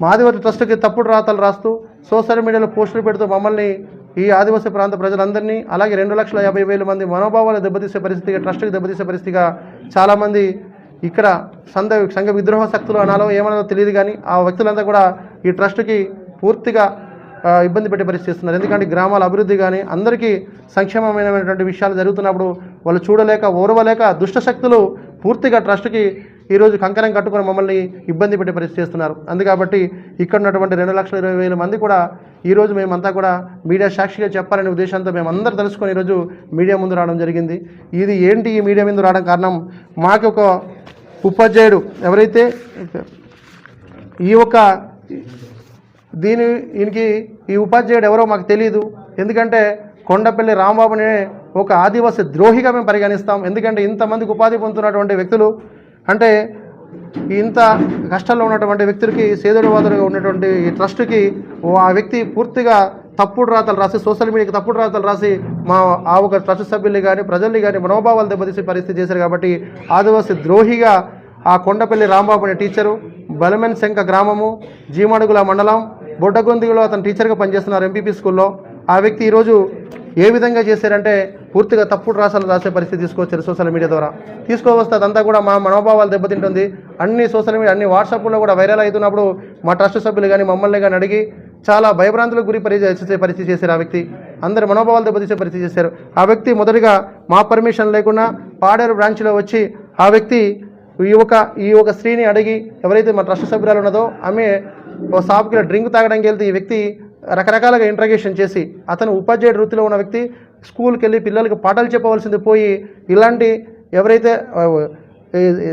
మా ఆదివాసీ ట్రస్ట్కి తప్పుడు రాతలు రాస్తూ సోషల్ మీడియాలో పోస్టులు పెడుతూ మమ్మల్ని ఈ ఆదివాసీ ప్రాంత ప్రజలందరినీ అలాగే రెండు లక్షల యాభై వేల మంది మనోభావాలు దెబ్బతీసే పరిస్థితిగా ట్రస్ట్కి దెబ్బతీసే పరిస్థితిగా చాలామంది ఇక్కడ సంఘ సంఘ విద్రోహ శక్తులు అనాలో ఏమనాలో తెలియదు కానీ ఆ వ్యక్తులంతా కూడా ఈ ట్రస్ట్కి పూర్తిగా ఇబ్బంది పెట్టే పరిస్థితి ఇస్తున్నారు ఎందుకంటే గ్రామాల అభివృద్ధి కానీ అందరికీ సంక్షేమమైనటువంటి విషయాలు జరుగుతున్నప్పుడు వాళ్ళు చూడలేక ఓర్వలేక దుష్ట శక్తులు పూర్తిగా ట్రస్ట్కి ఈరోజు కంకణం కట్టుకుని మమ్మల్ని ఇబ్బంది పెట్టే పరిస్థితి చేస్తున్నారు. అందుకాబట్టి ఇక్కడ ఉన్నటువంటి రెండు లక్షల ఇరవై వేల మంది కూడా ఈరోజు మేమంతా కూడా మీడియా సాక్షిగా చెప్పాలనే ఉద్దేశంతో మేము తెలుసుకొని ఈరోజు మీడియా ముందు రావడం జరిగింది. ఇది ఏంటి ఈ మీడియా ముందు రావడం కారణం? మాకు ఒక ఉపాధ్యాయుడు ఎవరైతే ఈ యొక్క దీని ఈయనకి ఈ ఉపాధ్యాయుడు ఎవరో మాకు తెలియదు ఎందుకంటే కొండపల్లి రాంబాబుని ఒక ఆదివాసీ ద్రోహిగా మేము పరిగణిస్తాం. ఎందుకంటే ఇంతమందికి ఉపాధి పొందుతున్నటువంటి వ్యక్తులు అంటే ఇంత కష్టాల్లో ఉన్నటువంటి వ్యక్తులకి సేదుడు వాదుడుగా ఉన్నటువంటి ఈ ట్రస్ట్కి ఆ వ్యక్తి పూర్తిగా తప్పుడు రాతలు రాసి సోషల్ మీడియాకి తప్పుడు రాతలు రాసి మా ఆ ఒక ట్రస్ట్ సభ్యుల్ని కానీ ప్రజల్ని కానీ మనోభావాలు దెబ్బతీసే పరిస్థితి చేశారు కాబట్టి ఆదివాసి ద్రోహిగా ఆ కొండపల్లి రాంబాబు అనే టీచరు బలమెన్ శంక గ్రామము జీమడుగుల మండలం బొడ్డగొందిలో అతను టీచర్గా పనిచేస్తున్నారు ఎంపీపీ స్కూల్లో. ఆ వ్యక్తి ఈరోజు ఏ విధంగా చేశారంటే పూర్తిగా తప్పుడు రాసాలు రాసే పరిస్థితి తీసుకొచ్చారు సోషల్ మీడియా ద్వారా. తీసుకువస్తే అదంతా కూడా మా మనోభావాలు దెబ్బతింటుంది. అన్ని సోషల్ మీడియా అన్ని వాట్సాప్లో కూడా వైరల్ అవుతున్నప్పుడు మా ట్రస్ట్ సభ్యులు కానీ మమ్మల్ని కానీ అడిగి చాలా భయభ్రాంతులకు గురి పరి పరిస్థితి చేశారు ఆ వ్యక్తి. అందరి మనోభావాలు దెబ్బతీసే పరిస్థితి చేశారు. ఆ వ్యక్తి మొదటిగా మా పర్మిషన్ లేకుండా పాడేరు బ్రాంచ్లో వచ్చి ఆ వ్యక్తి ఈ ఒక ఈ ఒక స్త్రీని అడిగి ఎవరైతే మా ట్రస్ట్ సభ్యురాలు ఉన్నదో ఆమె ఓ షాప్కి డ్రింక్ తాగడానికి వెళ్తే ఈ వ్యక్తి రకరకాలుగా ఇంట్రగేషన్ చేసి అతను ఉపాధ్యాయుడు వృత్తిలో ఉన్న వ్యక్తి స్కూల్కి వెళ్ళి పిల్లలకి పాఠాలు చెప్పవలసింది పోయి ఇలాంటి ఎవరైతే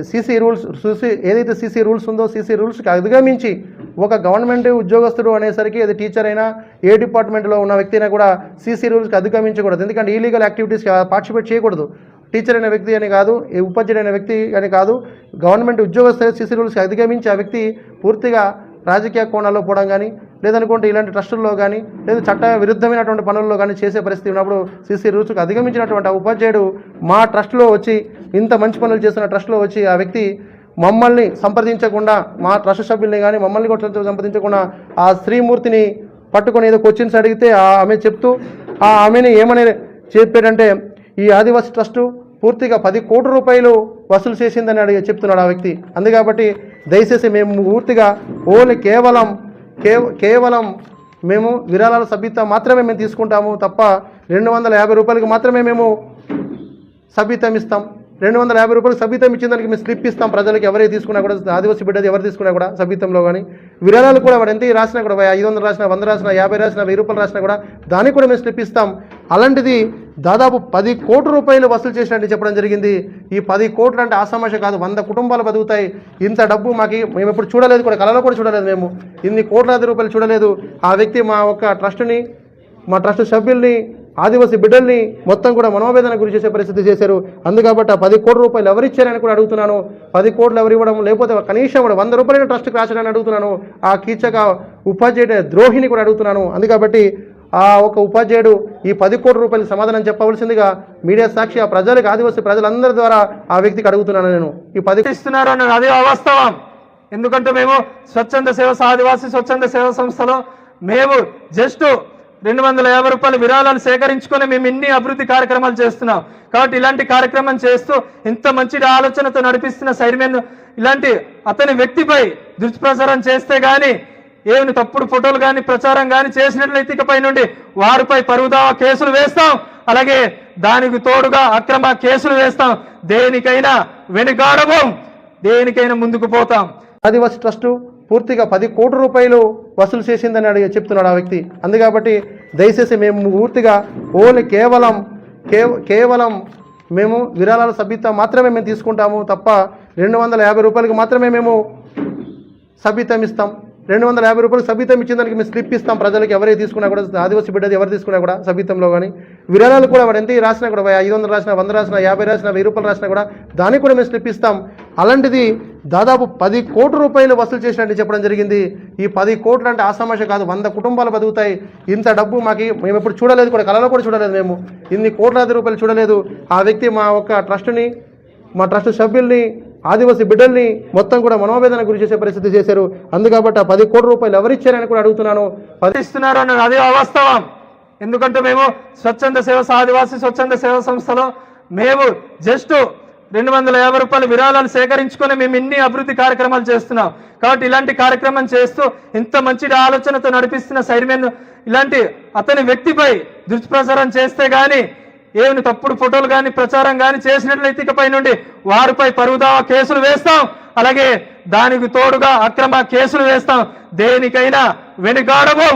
సీసీ రూల్స్ చూసి ఏదైతే సీసీ రూల్స్ ఉందో సీసీ రూల్స్కి అధిగమించి ఒక గవర్నమెంట్ ఉద్యోగస్తుడు అనేసరికి అది టీచర్ అయినా ఏ డిపార్ట్మెంట్లో ఉన్న వ్యక్తి అయినా కూడా సీసీ రూల్స్కి అధిగమించకూడదు. ఎందుకంటే ఈలీగల్ యాక్టివిటీస్కి పార్టిసిపేట్ చేయకూడదు. టీచర్ అయిన వ్యక్తి అని కాదు ఈ ఉపాధ్యాయుడు అయిన వ్యక్తి అని కాదు గవర్నమెంట్ ఉద్యోగస్తులు సీసీ రూల్స్కి అధిగమించి ఆ వ్యక్తి పూర్తిగా రాజకీయ కోణాల్లో పోవడం కానీ లేదనుకుంటే ఇలాంటి ట్రస్టుల్లో కానీ లేదా చట్ట విరుద్ధమైనటువంటి పనుల్లో కానీ చేసే పరిస్థితి ఉన్నప్పుడు సీసీ రుచుకు అధిగమించినటువంటి ఆ ఉపాధ్యాయుడు మా ట్రస్ట్లో వచ్చి ఇంత మంచి పనులు చేస్తున్న ట్రస్ట్లో వచ్చి ఆ వ్యక్తి మమ్మల్ని సంప్రదించకుండా మా ట్రస్ట్ సభ్యుల్ని కానీ మమ్మల్ని కూడా సంప్రదించకుండా ఆ శ్రీమూర్తిని పట్టుకొని ఏదో క్వశ్చన్స్ అడిగితే ఆ ఆమె చెప్తూ ఆ ఆమెని ఏమని చెప్పాడంటే ఈ ఆదివాసీ ట్రస్టు పూర్తిగా పది కోట్ల రూపాయలు వసూలు చేసిందని అడిగి చెప్తున్నాడు ఆ వ్యక్తి. అందుకాబట్టి దయచేసి మేము పూర్తిగా ఓన్లీ కేవలం కేవలం మేము విరాళాల సభ్యత మాత్రమే మేము తీసుకుంటాము తప్ప రెండు వందల యాభై రూపాయలకి మాత్రమే మేము సభ్యతం ఇస్తాం. రెండు వందల యాభై రూపాయలు సభ్యతం ఇచ్చిన దానికి మేము స్లిప్ ఇస్తాం. ప్రజలకు ఎవరైతే తీసుకున్నా కూడా ఆదివాసీ బిడ్డది ఎవరు తీసుకున్నా కూడా సభ్యతంలో కానీ విరాళాలు కూడా వాడు ఎంత రాసినా కూడా ఐదు వందలు రాసినా వంద రాసినా యాభై రాసినా వెయ్యి రూపాయలు రాసినా కూడా దానికి కూడా మేము స్లిప్ ఇస్తాం. అలాంటిది దాదాపు పది కోట్ల రూపాయలు వసూలు చేసినట్టు చెప్పడం జరిగింది. ఈ పది కోట్లు అంటే ఆసమస్య కాదు వంద కుటుంబాలు బతుకుతాయి. ఇంత డబ్బు మాకు మేము ఎప్పుడు చూడలేదు కూడా కళలో కూడా చూడలేదు మేము. ఇన్ని కోట్లాది రూపాయలు చూడలేదు. ఆ వ్యక్తి మా ఒక్క ట్రస్ట్ని మా ట్రస్ట్ సభ్యుల్ని ఆదివాసీ బిడ్డల్ని మొత్తం కూడా మనోవేదన గురి చేసే పరిస్థితి చేశారు. అందుకాబట్టి ఆ పది కోట్ల రూపాయలు ఎవరిచ్చారని కూడా అడుగుతున్నాను. పది కోట్లు ఎవరు ఇవ్వడం లేకపోతే కనీసం కూడా వంద రూపాయలు ట్రస్ట్కి రాశారని అడుగుతున్నాను. ఆ కీచక ఉపాధ్యాయుడి ద్రోహిని కూడా అడుగుతున్నాను. అందుకాబట్టి ఆ ఒక ఉపాధ్యాయుడు ఈ పది కోట్ల రూపాయలకు సమాధానం చెప్పవలసిందిగా మీడియా సాక్షి ఆ ప్రజలకు ఆదివాసీ ప్రజలందరి ద్వారా ఆ వ్యక్తికి అడుగుతున్నాను నేను. ఈ పది ఇస్తున్నారు అన్నది అదే అవాస్తవం. ఎందుకంటే మేము స్వచ్ఛంద సేవ ఆదివాసీ స్వచ్ఛంద సేవ సంస్థలో మేము జస్ట్ రెండు వందల యాభై రూపాయల విరాళాలు సేకరించుకొని మేము ఇన్ని అభివృద్ధి కార్యక్రమాలు చేస్తున్నాం. కాబట్టి ఇలాంటి కార్యక్రమం చేస్తూ ఇంత మంచి ఆలోచనతో నడిపిస్తున్న సైర్మన్ ఇలాంటి అతని వ్యక్తిపై దుష్ప్రచారం చేస్తే కానీ ఏమి తప్పుడు ఫోటోలు కానీ ప్రచారం కానీ చేసినట్లయితే ఇకపై నుండి వారిపై పరువుదావా కేసులు వేస్తాం. అలాగే దానికి తోడుగా అక్రమ కేసులు వేస్తాం. దేనికైనా వెనుకాడబోం. దేనికైనా ముందుకు పోతాం. ఆదివాసీ ట్రస్టు పూర్తిగా పది కోట్ల రూపాయలు వసూలు చేసిందని అడిగి చెప్తున్నాడు ఆ వ్యక్తి. అందుకాబట్టి దయచేసి మేము పూర్తిగా ఓన్లీ కేవలం కేవలం మేము విరాళాల సభ్యత మాత్రమే మేము తీసుకుంటాము తప్ప రెండు వందల యాభై రూపాయలకి మాత్రమే మేము సభ్యతం ఇస్తాం. రెండు వందల యాభై రూపాయలు సభ్యతం ఇచ్చిన దానికి మేము స్లిప్ ఇస్తాం. ప్రజలకు ఎవరైతే తీసుకున్నా కూడా ఆదివాసీ బిడ్డది ఎవరు తీసుకున్నా కూడా సభ్యతంలో కానీ విరాళాలు కూడా వాడు ఎంత రాసినా కూడా ఐదు వందలు రాసినా వంద రాసినా యాభై రాసినా వెయ్యి రూపాయలు రాసినా కూడా దానికి కూడా మేము స్లిప్ ఇస్తాం. అలాంటిది దాదాపు పది కోట్ల రూపాయలు వసూలు చేసినట్టు చెప్పడం జరిగింది. ఈ పది కోట్లు అంటే ఆసమాష కాదు వంద కుటుంబాలు బతుకుతాయి. ఇంత డబ్బు మాకు మేము ఎప్పుడు చూడలేదు కూడా కళలో కూడా చూడలేదు మేము. ఇన్ని కోట్లాది రూపాయలు చూడలేదు. ఆ వ్యక్తి మా ఒక్క ట్రస్ట్ని మా ట్రస్ట్ సభ్యుల్ని ఆదివాసీ బిడ్డల్ని మొత్తం కూడా మనోవేదన గురి చేసే పరిస్థితి చేశారు. అందుకాబట్టి ఆ పది కోట్ల రూపాయలు ఎవరిచ్చారని కూడా అడుగుతున్నాను. పది ఇస్తున్నారు అన్నది అదే అవాస్తవం ఎందుకంటే మేము స్వచ్ఛంద సేవ ఆదివాసీ స్వచ్ఛంద సేవ సంస్థలో మేము జస్ట్ రెండు వందల యాభై రూపాయల విరాళాలు సేకరించుకొని మేము ఇన్ని అభివృద్ధి కార్యక్రమాలు చేస్తున్నాం. కాబట్టి ఇలాంటి కార్యక్రమం చేస్తూ ఇంత మంచి ఆలోచనతో నడిపిస్తున్న సైర్మన్ ఇలాంటి అతని వ్యక్తిపై దుష్ప్రచారం చేస్తే కానీ ఏమి తప్పుడు ఫోటోలు కానీ ప్రచారం కానీ చేసినట్లయితే ఇకపై నుండి వారిపై పరుగుదావా కేసులు వేస్తాం. అలాగే దానికి తోడుగా అక్రమ కేసులు వేస్తాం. దేనికైనా వెనుకాడము